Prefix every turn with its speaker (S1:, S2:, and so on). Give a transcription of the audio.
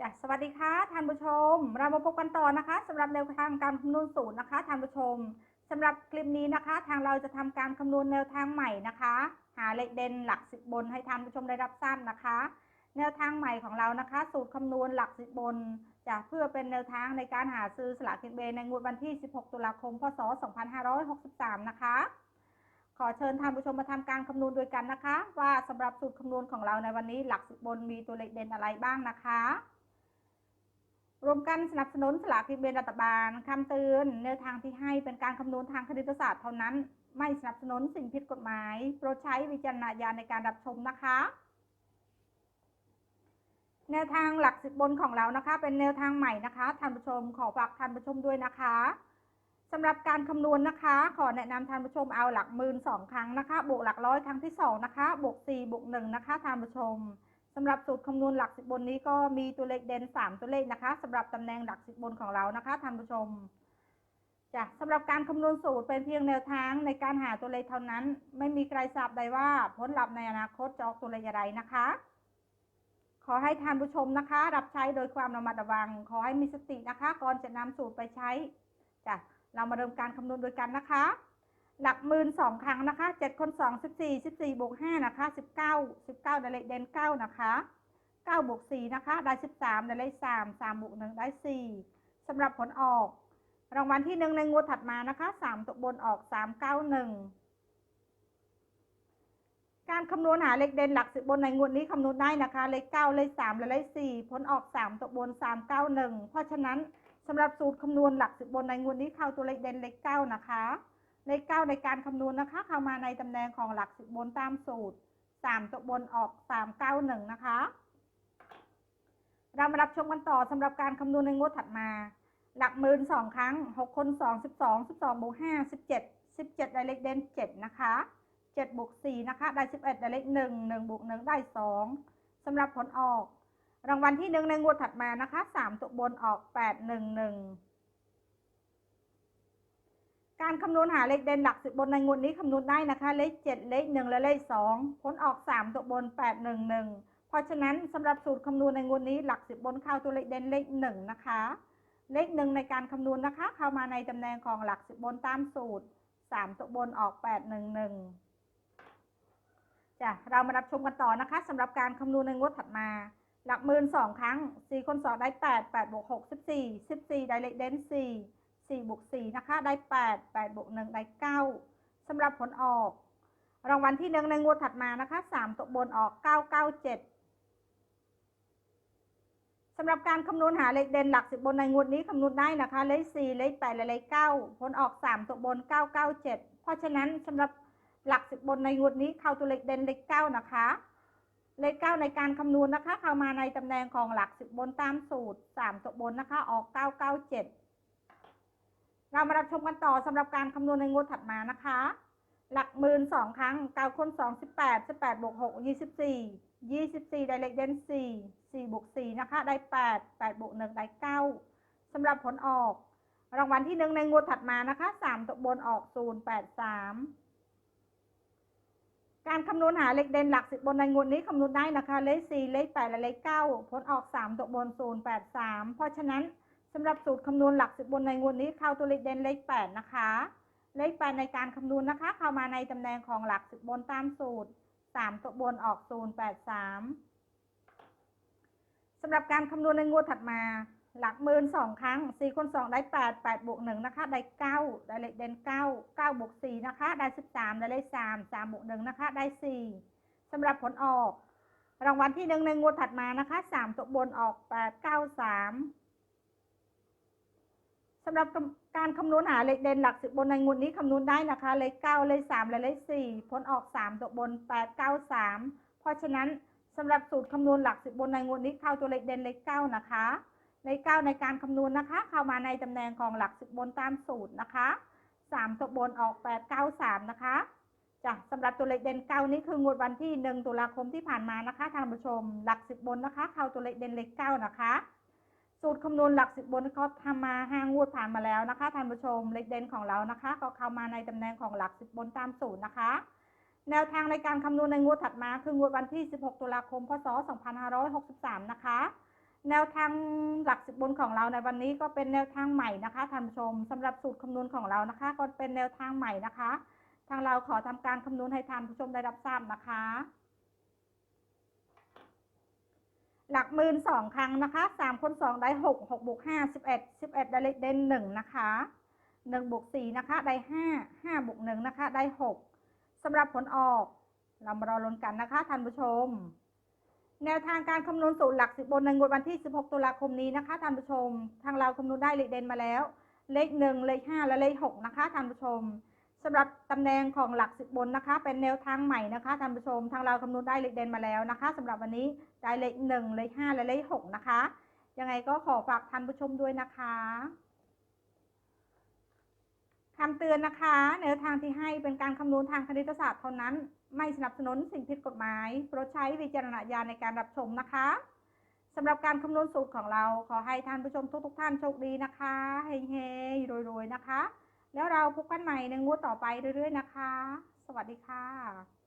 S1: จ้ะสวัสดีค่ะท่านผู้ชม เรามาพบกันต่อนะคะสำหรับแนวทางการคำนวณสูตรนะคะท่านผู้ชมสำหรับคลิปนี้นะคะ ทางเราจะทำการคำนวณแนวทางใหม่นะคะ หาเลขเด่นหลักสิบบนให้ท่านผู้ชมได้รับทราบนะคะ แนวทางใหม่ของเรานะคะ สูตรคำนวณหลักสิบบนจะเพื่อเป็นแนวทางในการหาซื้อสลากกินแบ่งในงวดวันที่ 16 ตุลาคม พศ 2563 นะคะ ขอเชิญท่านผู้ชมมาทำการคำนวณด้วยกันนะคะ ว่าสำหรับสูตรคำนวณของเราในวันนี้หลักสิบบนมีตัวเลขเด่นอะไรบ้างนะคะ รวมกันสนับสนุนสลากกินแบ่งรัฐบาลคำเตือนแนวทางที่ให้เป็นการคำนวณทางคณิตศาสตร์เท่านั้น ไม่สนับสนุนสิ่งผิดกฎหมาย โปรดใช้วิจารณญาณในการรับชมนะคะ แนวทางหลักสิบบนของเรานะคะ เป็นแนวทางใหม่นะคะท่านผู้ชมขอฝากท่านผู้ชมด้วยนะคะสำหรับการคำนวณนะคะ ขอแนะนำท่านผู้ชมเอาหลักหมื่นสองครั้งนะคะ บวกหลักร้อยครั้งที่สองนะคะ บวกสี่บวกหนึ่งนะคะท่านผู้ชมำหรับสูตรคำนวณหลักสิบบนนี้ก็มีตัวเลขเด่นสามตัวเลขนะคะสำหรับตำแหน่งหลักสิบบนของเรานะคะท่านผู้ชมจ้ะสำหรับการคำนวณสูตรเป็นเพียงแนวทางในการหาตัวเลขเท่านั้น ไม่มีใครทราบได้ว่าผลลัพธ์ในอนาคตจะออกตัวเลขอะไรนะคะ ขอให้ท่านผู้ชมนะคะ รับใช้โดยความระมัดระวัง ขอให้มีสตินะคะ ก่อนจะนำสูตรไปใช้จ้ะเรามาเริ่มการคำนวณโดยกันนะคะ หลักหมื่นสองครั้งนะคะเจ็ดคนสองสิบสี่สิบสี่บวกห้านะคะสิบเก้าสิบเก้าได้เลขเด่นเก้านะคะเก้าบวกสี่นะคะ ได้สิบสามได้เลขสามสามบวกหนึ่งได้สี่สำหรับผลออก รางวัลที่หนึ่งในงวดถัดมานะคะสามตัวบนออกสามเก้าหนึ่งการคำนวณหาเลขเด่นหลักสิบบนในงวดนี้คำนวณได้นะคะ เลขเก้าเลขสามและเลขสี่ผลออกสามตัวบนสามเก้าหนึ่งเพราะฉะนั้นสำหรับสูตรคำนวณหลักสิบบนในงวดนี้เข้าตัวเลขเด่นเลขเก้านะคะ เลขเก้าในการคำนวณนะคะ เข้ามาในตำแหน่งของหลักสิบบนตามสูตรสามตัวบนออกสามเก้าหนึ่งนะคะ เรามารับชมกันต่อสำหรับการคำนวณในงวดถัดมา หลักหมื่นสองครั้งหกคนสองสิบสองสิบสองบวกห้าสิบเจ็ดสิบเจ็ดได้เลขเด่นเจ็ดนะคะเจ็ดบวกสี่นะคะ ได้สิบเอ็ดได้เลขหนึ่งหนึ่งบวกหนึ่งได้สองสำหรับผลออก รางวัลที่หนึ่งในงวดถัดมานะคะสามตัวบนออกแปดหนึ่งหนึ่ง การคำนวณหาเลขเด่นหลักสิบบนในงวดนี้คำนวณได้นะคะ เลขเจ็ดเลขหนึ่งและเลขสองผลออกสามตัวบนแปดหนึ่งหนึ่งเพราะฉะนั้นสำหรับสูตรคำนวณในงวดนี้หลักสิบบนเข้าตัวเลขเด่นเลขหนึ่งนะคะ เลขหนึ่งในการคำนวณนะคะ เข้ามาในตำแหน่งของหลักสิบบนตามสูตรสามตัวบนออกแปดหนึ่งหนึ่งจ้ะเรามารับชมกันต่อนะคะสำหรับการคำนวณในงวดถัดมา หลักหมื่นสองครั้งสี่คนสองได้แปดแปดบวกหกสิบสี่สิบสี่ได้เลขเด่นสี่ สี่บวกสี่นะคะ ได้แปดแปดบวกหนึ่งได้เก้าสำหรับผลออก รางวัลที่หนึ่งในงวดถัดมานะคะสามตัวบนออกเก้าเก้าเจ็ดสำหรับการคำนวณหาเลขเด่นหลักสิบบนในงวดนี้คำนวณได้นะคะ เลขสี่เลขแปดและเลขเก้าผลออกสามตัวบนเก้าเก้าเจ็ดเพราะฉะนั้นสำหรับหลักสิบบนในงวดนี้เข้าตัวเลขเด่นเลขเก้านะคะ เลขเก้าในการคำนวณนะคะ เข้ามาในตำแหน่งของหลักสิบบนตามสูตรสามตัวบนนะคะ ออกเก้าเก้าเจ็ด เรามารับชมกันต่อสำหรับการคำนวณในงวดถัดมานะคะ หลักหมื่นสองครั้งเก้าคนสองสิบแปดสิบแปดบวกหกยี่สิบสี่ยี่สิบสี่ได้เลขเด่นสี่สี่บวกสี่นะคะ ได้แปดแปดบวกหนึ่งได้เก้าสำหรับผลออก รางวัลที่หนึ่งในงวดถัดมานะคะสามตัวบนออกศูนย์แปดสามการคำนวณหาเลขเด่นหลักสิบบนในงวดนี้คำนวณได้นะคะ เลขสี่เลขแปดและเลขเก้าผลออกสามตัวบนศูนย์แปดสามเพราะฉะนั้น สำหรับสูตรคำนวณหลักสิบบนในงวดนี้เข้าตัวเลขเด่นเลขแปดนะคะ เลขแปดในการคำนวณนะคะ เข้ามาในตำแหน่งของหลักสิบบนตามสูตรสามตัวบนออกศูนแปดสามสำหรับการคำนวณในงวดถัดมา หลักหมื่นสองครั้งสี่คนสองได้แปดแปดบวกหนึ่งนะคะ ได้เก้าได้เลขเด่นเก้าเก้าบวกสี่นะคะ ได้สิบสามได้เลขสามสามบวกหนึ่งนะคะ ได้สี่สำหรับผลออก รางวัลที่หนึ่งในงวดถัดมานะคะสามตัวบนออกแปดเก้า สำหรับการคำนวณหาเลขเด่นหลักสิบบนในงวดนี้คำนวณได้นะคะ เลขเก้าเลขสามและเลขสี่ผลออกสามตัวบนแปดเก้าสามเพราะฉะนั้นสำหรับสูตรคำนวณหลักสิบบนในงวดนี้เข้าตัวเลขเด่นเลขเก้านะคะ เลขเก้าในการคำนวณนะคะ เข้ามาในตำแหน่งของหลักสิบบนตามสูตรนะคะสามตัวบนออกแปดเก้าสามนะคะจ้ะสำหรับตัวเลขเด่นเก้านี้คืองวดวันที่หนึ่งตุลาคมที่ผ่านมานะคะท่านผู้ชม หลักสิบบนนะคะ เข้าตัวเลขเด่นเลขเก้านะคะ สูตรคำนวณหลักสิบบนเขาทำมาห้างวดผ่านมาแล้วนะคะท่านผู้ชมเลขเด่นของเรานะคะ ก็เข้ามาในตำแหน่งของหลักสิบบนตามสูตรนะคะ แนวทางในการคำนวณในงวดถัดมา คืองวดวันที่ 16 ตุลาคม พศ 2563 นะคะ แนวทางหลักสิบบนของเราในวันนี้ก็เป็นแนวทางใหม่นะคะท่านผู้ชมสำหรับสูตรคำนวณของเรานะคะ ก็เป็นแนวทางใหม่นะคะ ทางเราขอทำการคำนวณให้ท่านผู้ชมได้รับทราบนะคะ หมื่นสองครั้งนะคะสามคนสองได้หกหกบวกห้าสิบเอ็ดสิบเอ็ดได้เลขเด่นหนึ่งนะคะหนึ่งบวกสี่นะคะได้ห้าห้าบวกหนึ่งนะคะได้หกสำหรับผลออก เรามารอลุ้นกันนะคะท่านผู้ชม แนวทางการคำนวณสูตรหลักสิบบนในงวดวันที่ 16 ตุลาคมนี้นะคะท่านผู้ชม ทางเราคำนวณได้เลขเด่นมาแล้ว เลขหนึ่งเลขห้าและเลขหกนะคะท่านผู้ชม สำหรับตำแหน่งของหลักสิบบนนะคะ เป็นแนวทางใหม่นะคะท่านผู้ชมทางเราคำนวณได้เลขเด่นมาแล้วนะคะสำหรับวันนี้ได้เลขหนึ่งเลขห้าและเลขหกนะคะยังไงก็ขอฝากท่านผู้ชมด้วยนะคะคำเตือนนะคะแนวทางที่ให้เป็นการคำนวณทางคณิตศาสตร์เท่านั้น ไม่สนับสนุนสิ่งผิดกฎหมายโปรดใช้วิจารณญาณในการรับชมนะคะสำหรับการคำนวณสูตรของเราขอให้ท่านผู้ชมทุกๆท่านโชคดีนะคะเฮ้ยๆรวยๆนะคะ แล้วเราพบกันใหม่ในงวดต่อไปเรื่อยๆนะคะ สวัสดีค่ะ